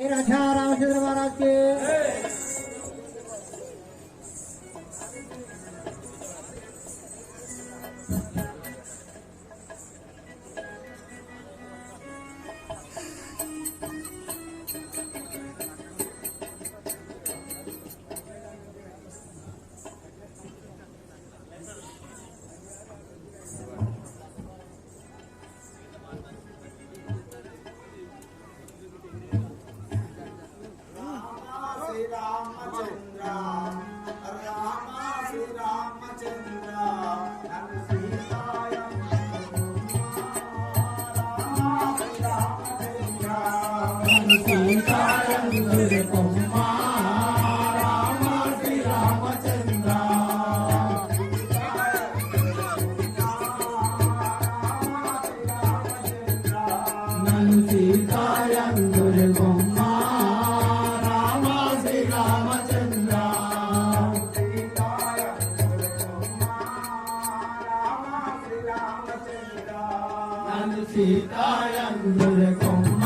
Here I Sitaram Durgamma Rama Shri Ramachandra. Sitaram Durgamma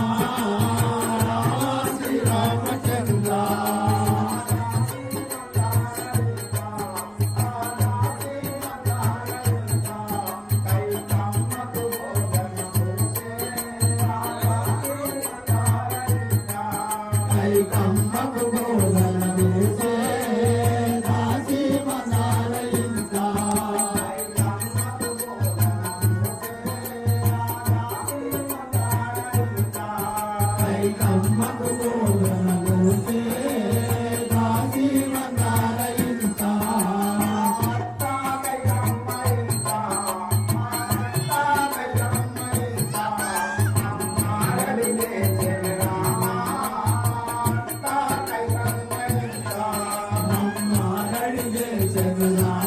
Tomorrow. everlasting.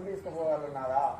తీర్చి